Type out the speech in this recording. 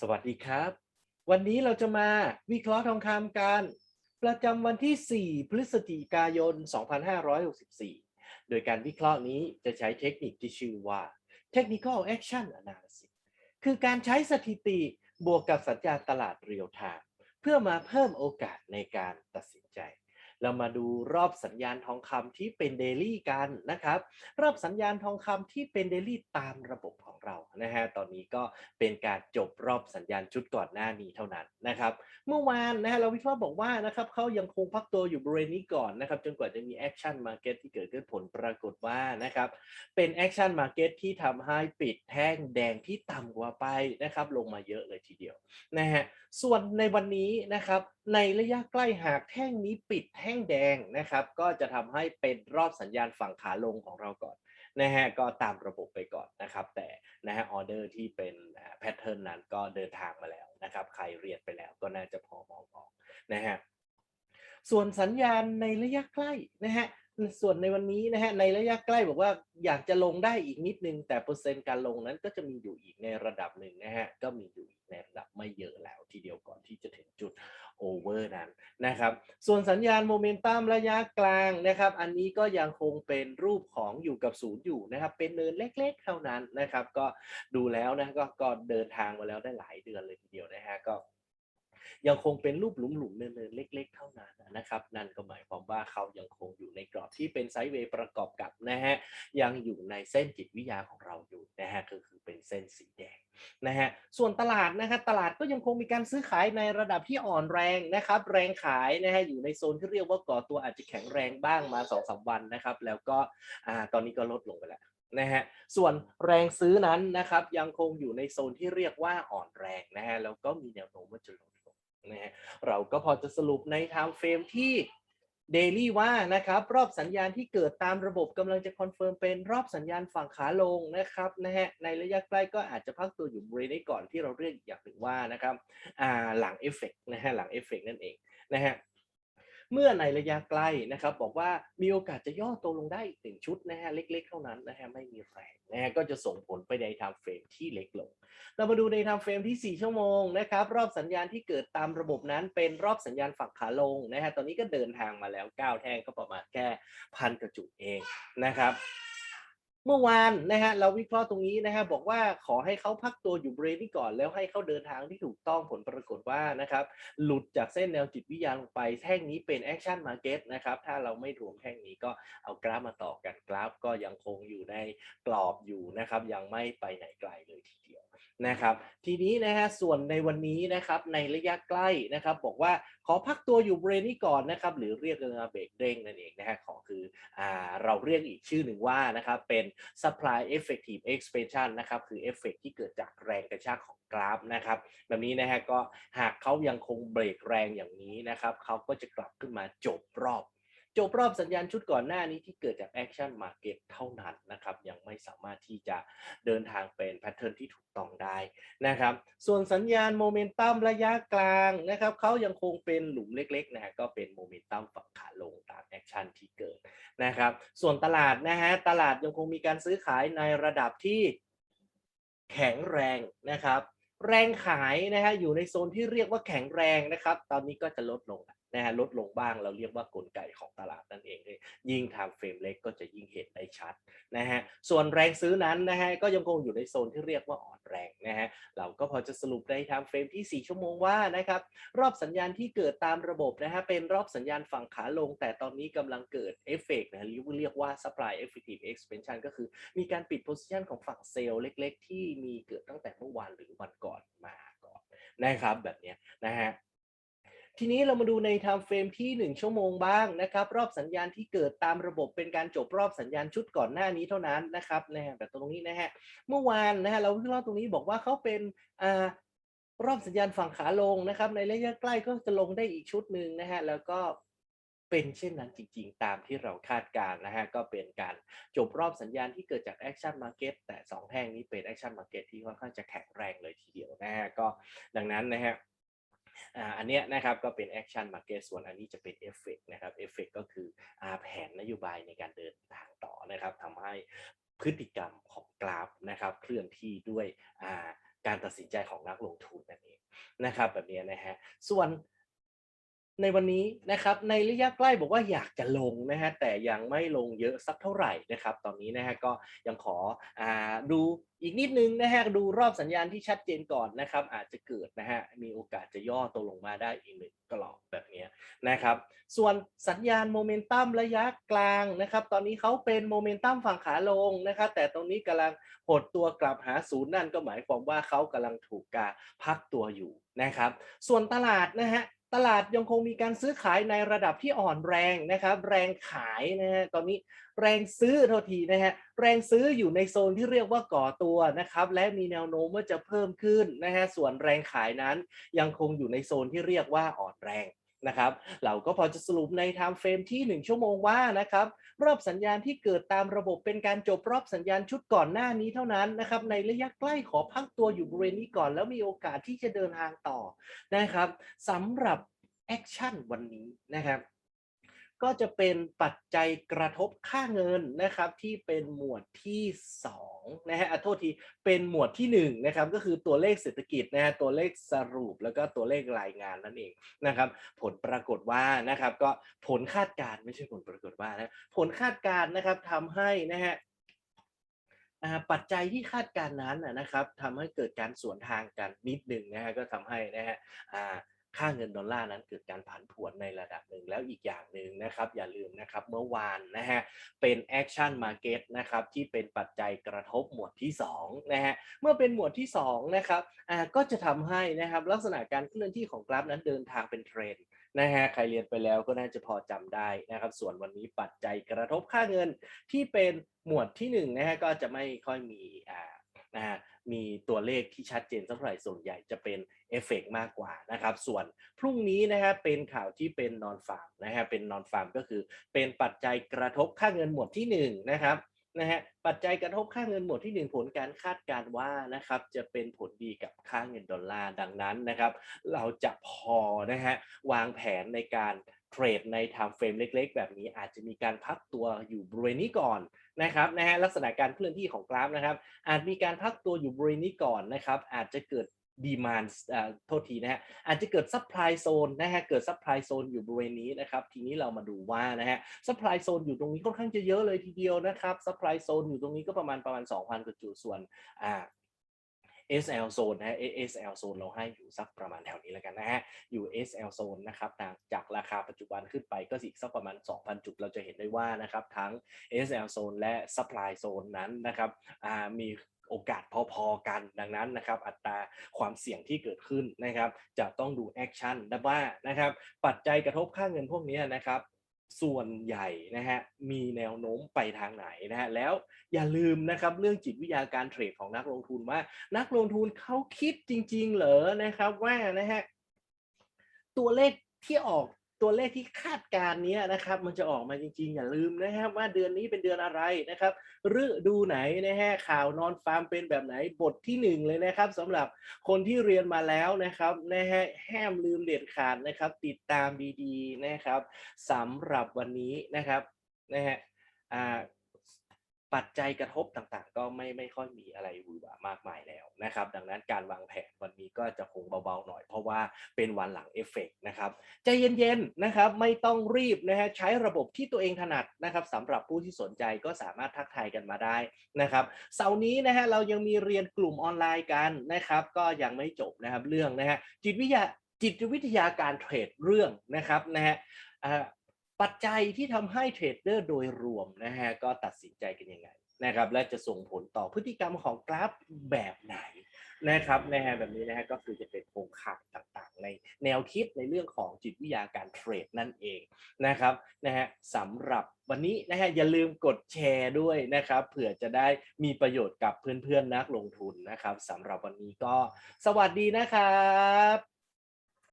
สวัสดีครับ วันนี้เราจะมาวิเคราะห์ทองคำกัน ประจำวันที่ 4 พฤศจิกายน 2564 โดยการวิเคราะห์นี้จะใช้เทคนิคที่ชื่อว่า Technical Action Analysis คือการใช้สถิติบวกกับสัญญาณตลาดเรียลไทม์เพื่อมาเพิ่มโอกาสในการตัดสินใจ เรามาดูรอบสัญญาณทองคำที่เป็นเดลี่กันนะครับ รอบสัญญาณทองคำที่เป็นเดลี่ตามระบบของเรานะฮะตอนนี้ก็เป็นการจบรอบสัญญาณชุดก่อนหน้านี้เท่านั้นนะครับเมื่อวานนะฮะเราวิเคราะห์บอกว่านะครับเขายังคงพักตัวอยู่บริเวณนี้ก่อนนะครับจนกว่าจะมีแอคชั่นมาร์เก็ตที่เกิดขึ้นผลปรากฏว่านะครับเป็นแอคชั่นมาร์เก็ตที่ทำให้ปิดแท่งแดงที่ต่ำกว่าไปนะครับลงมาเยอะเลยทีเดียวนะฮะส่วนในวันนี้นะครับในระยะใกล้หากแท่งนี้ปิดแท่งแดงนะครับ ก็จะทำให้เป็นรอบสัญญาณฝั่งขาลงของเราก่อนนะฮะก็ตามระบบไปก่อนนะครับ แต่นะฮะออเดอร์ที่เป็นแพทเทิร์นนั้นก็เดินทางมาแล้วนะครับ ใครเรียนไปแล้วก็น่าจะพอมองออกนะฮะส่วนสัญญาณในระยะใกล้นะฮะส่วนในวันนี้นะฮะในระยะใกล้บอกว่าอยากจะลงได้อีกนิดนึง แต่เปอร์เซ็นต์การลงนั้นก็จะมีอยู่อีกในระดับหนึ่งนะฮะก็มีอยู่อีกในระดับไม่เยอะแล้วทีเดียวก่อนที่จะถึงจุดโอเวอร์นั้นนะครับส่วนสัญญาณโมเมนตัมระยะกลางนะครับอันนี้ก็ยังคงเป็นรูปของอยู่กับศูนย์อยู่นะครับเป็นเนินเล็กๆเท่านั้นนะครับก็ดูแล้วนะก็ก็เดินทางมาแล้วได้หลายเดือนเลยทีเดียวนะฮะก็ ยังคงเป็นรูปหลุมๆเนินๆเล็ก ๆ เท่านั้นนะครับนั่นก็หมายความว่าเขายังคงอยู่ในกรอบที่เป็นไซด์เวย์ประกอบกับนะฮะยังอยู่ในเส้นจิตวิทยาของเราอยู่นะฮะก็คือเป็นเส้นสีแดงนะฮะส่วนตลาดนะครับตลาดก็ยังคงมีการซื้อขายในระดับที่อ่อนแรงนะครับแรงขายนะฮะอยู่ในโซนที่เรียกว่าก่อตัวอาจจะแข็งแรงบ้างมา2อสวันนะครับ แล้วก็อ่าตอนนี้ก็ลดลงไปแล้วนะฮะส่วนแรงซื้อนั้นนะครับยังคงอยู่ในโซนที่เรียกว่าอ่อนแรงนะฮะแล้วก็มีแนวโน้มว่าจะลด นะฮะเราก็พอจะสรุปในไทม์เฟรมที่เดลี่ว่านะครับรอบสัญญาณที่เกิดตามระบบกำลังจะคอนเฟิร์มเป็นรอบสัญญาณฝั่งขาลงนะครับนะฮะในระยะใกล้ก็อาจจะพักตัวอยู่บริเวณนี้ก่อนที่เราเรียกอย่างหนึ่งว่านะครับอ่าหลังเอฟเฟกนะฮะหลังเอฟเฟกนั่นเองนะฮะ เมื่อในระยะใกล้นะครับบอกว่ามีโอกาสจะย่อตัวลงได้อีกหนึ่งชุดนะฮะเล็ก ๆ เท่านั้นนะฮะไม่มีแรงนะฮะก็จะส่งผลไปในไทม์เฟรมที่เล็กลง เรามาดูในไทม์เฟรมที่ 4 ชั่วโมงนะครับรอบสัญญาณที่เกิดตามระบบนั้นเป็นรอบสัญญาณฝั่งขาลงนะฮะตอนนี้ก็เดินทางมาแล้ว 9 แท่งก็ประมาณแค่พันกระจุดเองนะครับ มื่อวานนะฮะเราวิเคราะห์ตรงนี้นะฮะบอกว่าขอให้เขาพักตัวอยู่บริเวณนี้ก่อนแล้วให้เขาเดินทางที่ถูกต้องผลปรากฏว่านะครับหลุดจากเส้นแนวจิตวิทยาลงไปแท่งนี้เป็นแอคชั่นมาร์เก็ตนะครับถ้าเราไม่รวมแท่งนี้ก็เอากราฟมาต่อกันกราฟก็ยังคงอยู่ในกรอบอยู่นะครับยังไม่ไปไหนไกลเลยที นะครับ ทีนี้นะฮะส่วนในวันนี้นะครับในระยะใกล้นะครับ บอกว่าขอพักตัวอยู่บริเวณนี้ก่อนนะครับ หรือเรียกกันว่าเบรกเด้งนั่นเองนะฮะขอคืออ่าเราเรียกอีกชื่อหนึ่งว่านะครับเป็น supply effective expansion นะครับคือเอฟเฟกที่เกิดจากแรงกระชากของกราฟนะครับ แบบนี้นะฮะก็หากเขายังคงเบรกแรงอย่างนี้นะครับเขาก็จะกลับขึ้นมาจบรอบ จบรอบสัญญาณชุดก่อนหน้านี้ที่เกิดจาก Action Market เท่านั้นนะครับ ยังไม่สามารถที่จะเดินทางเป็นแพทเทิร์นที่ถูกต้องได้นะครับ ส่วนสัญญาณโมเมนตัมระยะกลางนะครับเขายังคงเป็นหลุมเล็กๆนะฮะก็เป็นโมเมนตัมฝั่งขาลงตามแอคชั่นที่เกิดนะครับ ส่วนตลาดนะฮะตลาดยังคงมีการซื้อขายในระดับที่แข็งแรงนะครับ แรงขายนะฮะอยู่ในโซนที่เรียกว่าแข็งแรงนะครับ ตอนนี้ก็จะลดลง นะฮะลดลงบ้างเราเรียกว่ากลไกของตลาดนั่นเองเลยยิ่งทำเฟรมเล็กก็จะยิ่งเห็นได้ชัดนะฮะส่วนแรงซื้อนั้นนะฮะก็ยังคงอยู่ในโซนที่เรียกว่าอ่อนแรงนะฮะเราก็พอจะสรุปในทม์เฟรมที่ 4 ชั่วโมงว่านะครับรอบสัญญาณที่เกิดตามระบบนะฮะเป็นรอบสัญญาณฝั่งขาลง แต่ตอนนี้กำลังเกิดเอฟเฟกต์นะหรือเรียกว่า supply effective expansion ก็คือมีการปิด position ของฝั่งเซลล์เล็ก ๆ ที่มีเกิดตั้งแต่เมื่อวานหรือวันก่อนมาก่อนนะครับแบบนี้นะฮะ ทีนี้เรามาดูใน time frame ที่ 1 ชั่วโมงบ้างนะครับ รอบสัญญาณที่เกิดตามระบบเป็นการจบรอบสัญญาณชุดก่อนหน้านี้เท่านั้นนะครับนะฮะแบบตรงนี้นะฮะเมื่อวานนะฮะเราวิเคราตรงนี้บอกว่าเขาเป็นอ่ารอบสัญญาณฝั่งขาลงนะครับ ในระยะใกล้ก็จะลงได้อีกชุดหนึ่งนะฮะแล้วก็เป็นเช่นนั้นจริงๆ ตามที่เราคาดการณ์นะฮะ ก็เป็นการจบรอบสัญญาณที่เกิดจาก Action Market แต่ 2 แท่งนี้เป็น Action Market ที่ค่อนข้างจะแข็งแรงเลยทีเดียวนะฮะ ก็ดังนั้นนะฮะ อันเนี้ยนะครับก็เป็นแอคชั่นมาร์เก็ตส่วนอันนี้จะเป็นเอฟเฟกนะครับเอฟเฟกก็คืออาแผนนโยบายในการเดินทางต่อนะครับทำให้พฤติกรรมของกราฟนะครับเคลื่อนที่ด้วยการตัดสินใจของนักลงทุนนั่นเองนะครับแบบนี้นะฮะส่วน ในวันนี้นะครับในระยะใกล้บอกว่าอยากจะลงนะฮะแต่ยังไม่ลงเยอะสักเท่าไหร่นะครับ ตอนนี้นะฮะก็ยังขออดูอีกนิดนึงนะฮะดูรอบสัญญาณที่ชัดเจนก่อนนะครับ อาจจะเกิดนะฮะมีโอกาสจะย่อตัวลงมาได้อีกหนึ่งกรอบแบบนี้นะครับ ส่วนสัญญาณโมเมนตัมระยะกลางนะครับ ตอนนี้เขาเป็นโมเมนตัมฝั่งขาลงนะครับ แต่ตรงนี้กำลังหดตัวกลับหาศูนย์นั่นก็หมายความว่าเขากำลังถูกการพักตัวอยู่นะครับ ส่วนตลาดนะฮะ ตลาดยังคงมีการซื้อขายในระดับที่อ่อนแรงนะครับ แรงขายนะฮะตอนนี้แรงซื้อโทษทีนะฮะแรงซื้ออยู่ในโซนที่เรียกว่าก่อตัวนะครับ และมีแนวโน้มว่าจะเพิ่มขึ้นนะฮะส่วนแรงขายนั้นยังคงอยู่ในโซนที่เรียกว่าอ่อนแรง นะครับ เราก็พอจะสรุปในไทม์เฟรมที่ 1 ชั่วโมงว่านะครับ รอบสัญญาณที่เกิดตามระบบเป็นการจบรอบสัญญาณชุดก่อนหน้านี้เท่านั้นนะครับ ในระยะใกล้ขอพักตัวอยู่บริเวณนี้ก่อน แล้วมีโอกาสที่จะเดินทางต่อนะครับสำหรับแอคชั่นวันนี้นะครับ ก็จะเป็นปัจจัยกระทบค่าเงินนะครับที่เป็นหมวดที่2นะฮะอะโทษทีเป็นหมวดที่1นะครับก็คือตัวเลขเศรษฐกิจนะฮะตัวเลขสรุปแล้วก็ตัวเลขรายงานนั่นเองนะครับ ผลปรากฏว่านะครับก็ผลคาดการณ์ไม่ใช่ผลปรากฏว่านะผลคาดการณ์นะครับทำให้นะฮะปัจจัยที่คาดการณ์นั้นนะครับทำให้เกิดการสวนทางกันนิดหนึ่งนะฮะก็ทำให้นะฮะ ค่าเงินดอลลาร์นั้นเกิดการผันผวนในระดับหนึ่งแล้วอีกอย่างหนึ่งนะครับ อย่าลืมนะครับเมื่อวานนะฮะเป็นแอคชั่นมาเก็ตนะครับที่เป็นปัจจัยกระทบหมวดที่2นะฮะเมื่อเป็นหมวดที่2นะครับอ่าก็จะทำให้นะครับลักษณะการเคลื่อนที่ของกราฟนั้นเดินทางเป็นเทรนนะฮะใครเรียนไปแล้วก็น่าจะพอจำได้นะครับ ส่วนวันนี้ปัจจัยกระทบค่าเงินที่เป็นหมวดที่1นะฮะก็จะไม่ค่อยมีอ่านะฮะ มีตัวเลขที่ชัดเจนสักเท่าไหร่ส่วนใหญ่จะเป็นเอฟเฟกมากกว่านะครับ ส่วนพรุ่งนี้นะฮะเป็นข่าวที่เป็นนอนฟาร์มนะฮะเป็นนอนฟาร์มก็คือเป็นปัจจัยกระทบค่าเงินหมวดที่1นะครับนะฮะปัจจัยกระทบค่าเงินหมวดที่ 1 ผลการคาดการว่านะครับจะเป็นผลดีกับค่าเงินดอลลาร์ดังนั้นนะครับเราจะพอนะฮะวางแผนในการเทรดใน time frame เล็กๆ แบบนี้อาจจะมีการพักตัวอยู่บริเวณนี้ก่อน นะครับนะฮะลักษณะการเคลื่อนที่ของกราฟนะครับ อาจมีการพักตัวอยู่บริเวณนี้ก่อนนะครับ อาจจะเกิดดีมานอ่าโทษทีนะฮะอาจจะเกิดซัพพลายโซนนะฮะเกิดซัพพลายโซนอยู่บริเวณนี้นะครับทีนี้เรามาดูว่านะฮะซัพพลายโซนอยู่ตรงนี้ค่อนข้างจะเยอะเลยทีเดียวนะครับซัพพลายโซนอยู่ตรงนี้ก็ประมาณประมาณ 2,000กว่าจุดส่วนอ่า SL zone นะฮะ SL zone เราให้อยู่สักประมาณแถวนี้แล้วกันนะฮะ อยู่ SL zone นะครับจากจากราคาปัจจุบันขึ้นไปก็อีกสักประมาณ 2,000 จุด เราจะเห็นได้ว่านะครับทั้ง SL zone และ supply zone นั้นนะครับมีโอกาสพอๆกันดังนั้นนะครับอัตราความเสี่ยงที่เกิดขึ้นนะครับจะต้องดูแอคชั่นได้ว่านะครับปัจจัยกระทบค่าเงินพวกนี้นะครับ ส่วนใหญ่นะฮะมีแนวโน้มไปทางไหนนะฮะแล้วอย่าลืมนะครับเรื่องจิตวิทยาการเทรดของนักลงทุนว่า นักลงทุนเขาคิดจริง ๆ เหรอนะครับว่านะฮะตัวเลขที่ออก ตัวเลขที่คาดการณ์นี้นะครับ มันจะออกมาจริงๆ อย่าลืมนะครับว่าเดือนนี้เป็นเดือนอะไรนะครับฤดูไหนนะฮะข่าวนอนฟาร์มเป็นแบบไหนบทที่หนึ่งเลยนะครับสำหรับคนที่เรียนมาแล้วนะครับนะฮะห้ามลืมเด็ดขาดนะครับ ติดตามดีๆนะครับสำหรับวันนี้นะครับนะฮะอ่าปัจจัยกระทบต่างๆ ก็ไม่ไม่ค่อยมีอะไรหวือหวามากมายแล้วนะครับ ดังนั้นการวางแผนวันนี้ก็จะคงเบาๆหน่อย เพราะว่าเป็นวันหลังเอฟเฟกต์นะครับใจเย็นๆนะครับไม่ต้องรีบนะฮะใช้ระบบที่ตัวเองถนัดนะครับสำหรับผู้ที่สนใจก็สามารถทักทายกันมาได้นะครับเสาร์นี้นะฮะเรายังมีเรียนกลุ่มออนไลน์กันนะครับ ก็ยังไม่จบนะครับเรื่องนะฮะจิตวิทยาจิตวิทยาการเทรดเรื่องนะครับนะฮะอ่าปัจจัยที่ทำให้เทรดเดอร์โดยรวมนะฮะก็ตัดสินใจกันยังไง นะครับและจะส่งผลต่อพฤติกรรมของกราฟแบบไหนนะครับนะฮะแบบนี้นะฮะก็คือจะเป็นโครงข่ายต่างๆ ในแนวคิดในเรื่องของจิตวิทยาการเทรดนั่นเองนะครับนะฮะสำหรับวันนี้นะฮะอย่าลืมกดแชร์ด้วยนะครับเผื่อจะได้มีประโยชน์กับเพื่อนๆนักลงทุนนะครับสำหรับวันนี้ก็สวัสดีนะครับ